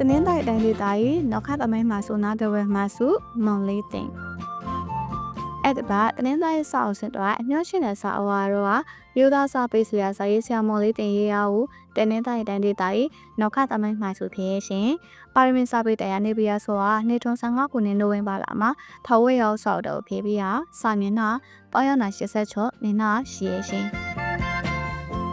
တိုင်းတိုင်းဒေသကြီးနောက်ခသမိုင်းမှာဆိုနာတဝဲမှာစုမောင်လေးတင်အဲ့ဒါပါတင်းသားရဲ့စာအုပ်စင်တော့အညှောရှင်တဲ့စာအုပ်ကတော့မြို့သားစာပေဆရာစာရေးဆရာမောင်လေးတင်ရေးရကိုတင်းသားရဲ့တိုင်းဒေသကြီးနောက်ခသမိုင်းမှာစုဖြစ်ရှင်ပါရမီစာပေတရားနေပြရဆိုတာနေထွန်15ခုနှစ်နိုဝင်ဘာလမှာထဝဲရောက်ဆောက်တော့ဖြစ်ပြီးဟာစာမျက်နှာပေါရနာ86နေနာရှိရရှင်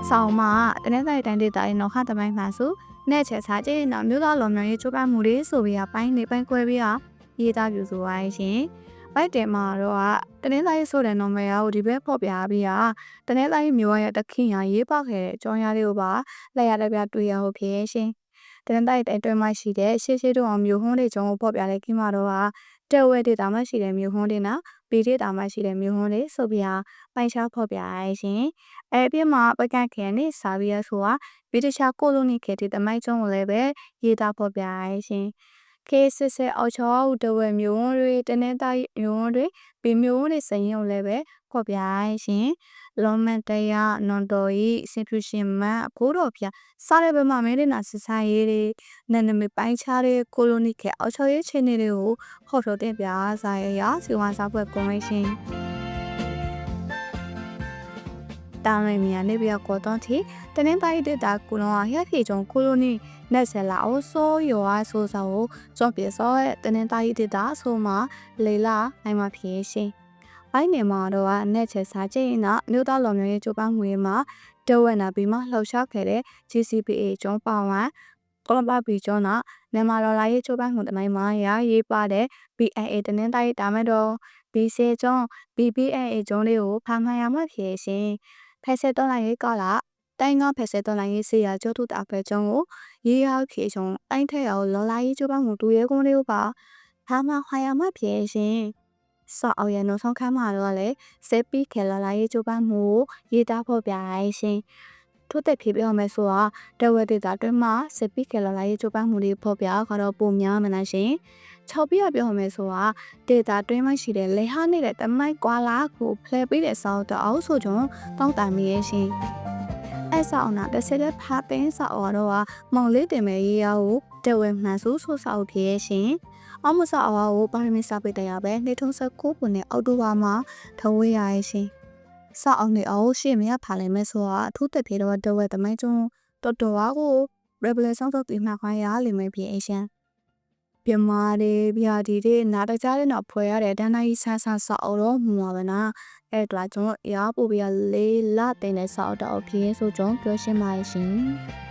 ဆောင်းမှာတင်းသားရဲ့တိုင်းဒေသကြီးနောက်ခသမိုင်းမှာစု နဲ့ချက်စားခြင်းတော့မြို့သားလော်မြန်ရေးချိုးပမ်းမှုတွေဆိုပြီးတော့ပိုင်းနေပိုင်းခွဲပြီးတော့ရေးသားပြုဆိုပါရှင်။ဘိုက်တယ်မှာတော့တနင်္လာရေးဆိုတဲ့နော်မယ်ကိုဒီဘက်ဖော်ပြပြီးတော့တနင်္လာရေးမျိုးရတခင်ရရေးပောက်ခဲ့တဲ့အကြောင်းအရာလေးကိုပါလက်ရလက်ပြတွေ့ရဟုတ်ဖြစ်ရှင်။တနင်္လာရေးအတွင်းမှာရှိတဲ့ရှေ့ရှေ့တို့အောင်မျိုးဟွန်းလေးကြောင့်ဖော်ပြတဲ့ကိမတော့က တဲဝဲဒေတာမှာရှိတဲ့မျိုးဟွန်းတွေနော်ပီဒေတာမှာရှိတဲ့မျိုးဟွန်းတွေဆိုပြီးอ่ะပိုင်ချဖော်ပြရရဲ့ရှင်။အဲအပြစ်မှာပကန့်ခင်နဲ့စာပြီးရဆိုတာဗြိတိရှကိုလိုနီခေတ်တမိုင်းကျုံကိုလည်းပဲရေးသားဖော်ပြရရှင် ခေတ်စစ်စစ်အောက်ချောဦးတဝဲမျိုးဝန်းတွေတနေသားမျိုးဝန်းတွေဗီမျိုးဝန်းတွေစရင်ကိုလည်းပဲဖော်ပြရရှင်လွန်မန်တရားနွန်တော်ဤစင်ဖူရှင်မန်အဖိုးတော်ဖျားစားတဲ့ဘက်မှာမဲတဲ့နာစစ်ဆိုင်ရေးတွေနာနမီပိုင်းခြားတဲ့ကိုလိုနီခေတ်အောက်ချောရေးချင်းတွေကိုဖော်ထုတ်တင်ပြစားရရစီဝါစားပွဲကွန်ဗင်းရှင် တာမင်မီယာနေပြကောတော့တီတနင်္သာရီဒေတာကုလောဟရဖြေချုံကိုလိုနီနက်ဆလာအိုဆိုယောအားဆိုစာကိုကြော့ပြေစောရဲ့တနင်္သာရီဒေတာဆိုမှာလေလာနိုင်မှာဖြစ်ရှင်။ဘိုင်းနေမှာတော့အနက်ချက်စားကျင်းနာမြို့သားလော်မျိုးရဲ့ကျိုးပန်းငွေမှာဒဝနာဘီမှာလှောက်ရှားခဲ့တဲ့ GCPA ကျောင်းပါဝမ်ကလပ်ဘီကျောင်းနာမြန်မာဒေါ်လာရေးကျိုးပန်းငွေတမိုင်းမှာရရေးပါတဲ့ BIA တနင်္သာရီတာမတော် BC ကျောင်း BBA ကျောင်းလေးကိုဖာမှန်ရမှဖြစ်ရှင်။ ဖက်ဆက်တော့လိုက်ရေးကလာတိုင်းကဖက်ဆက်တော်လိုင်းရေးစေရာကျိုးထုတာဖဲကျုံကိုရေးရောက်ဖြေချုံတိုင်းထက်ရောက်လော်လာရေးကျိုးပေါင်းမှုတူရဲကုန်းလေးကိုပါဟာမခွာရမဖြေရှင်စောက်အောင်ရနောက်ဆုံးခန်းမှာတော့လေစက်ပီခဲလာလာရေးကျိုးပေါင်းမှုရေးသားဖို့ပြရရှင် ထို့တဲ့ဖြစ်ပြောမယ်ဆိုတာတဝက်ဒေတာတွင်မှာစက်ပီခဲလာလာရေးကျိုးပေါင်းမှုလေးဖော်ပြကတော့ပုံများမလားရှင်6ပြပြောမယ်ဆိုတာဒေတာတွင်းမှာရှိတဲ့လေဟာနေတဲ့တမိုက်ကွာလာကိုဖလဲပေးတဲ့စောက်တော့အောင်ဆိုကြုံတောင်းတမီရဲ့ရှင်အဲ့ဆောင်နာတစ်စက်ဖာတင်းဆောက်တော့မောင်လေးတင်မဲ့ရေးရကိုတဝဲမှန်ဆူဆိုဆောက်ဖြစ်ရဲ့ရှင်အမဆောက်အဝါကိုပါရမီစာပေတရားပဲနေထုံးဆက်ကိုပုံနဲ့အောက်တိုဘာမှာထဝေးရရဲ့ရှင် ဆောက်အောင်နေအောင်ရှေ့မရဖာလိမ့်မယ်ဆိုတာအထူးတက်ပြေတော့တဝဲတမိုင်းကျွန်းတော်တော်ဝါကို revelation တော့ဒီမှာခွာရလိမ့်မယ်ဖြစ်ရဲ့ရှင်ပြမာတွေဗျာဒီတွေနားတကြားတဲ့တော့ဖွဲရတဲ့ဒန်နိုင်ဆန်းဆန်းဆောက်တော့မှာပါနာအဲ့ဒါကျွန်တော်ရာပို့ပြလေးလာတင်တဲ့ဆောက်တော့ဖြစ်ဆိုကျွန်တော်ပြောရှင်းပါရှင်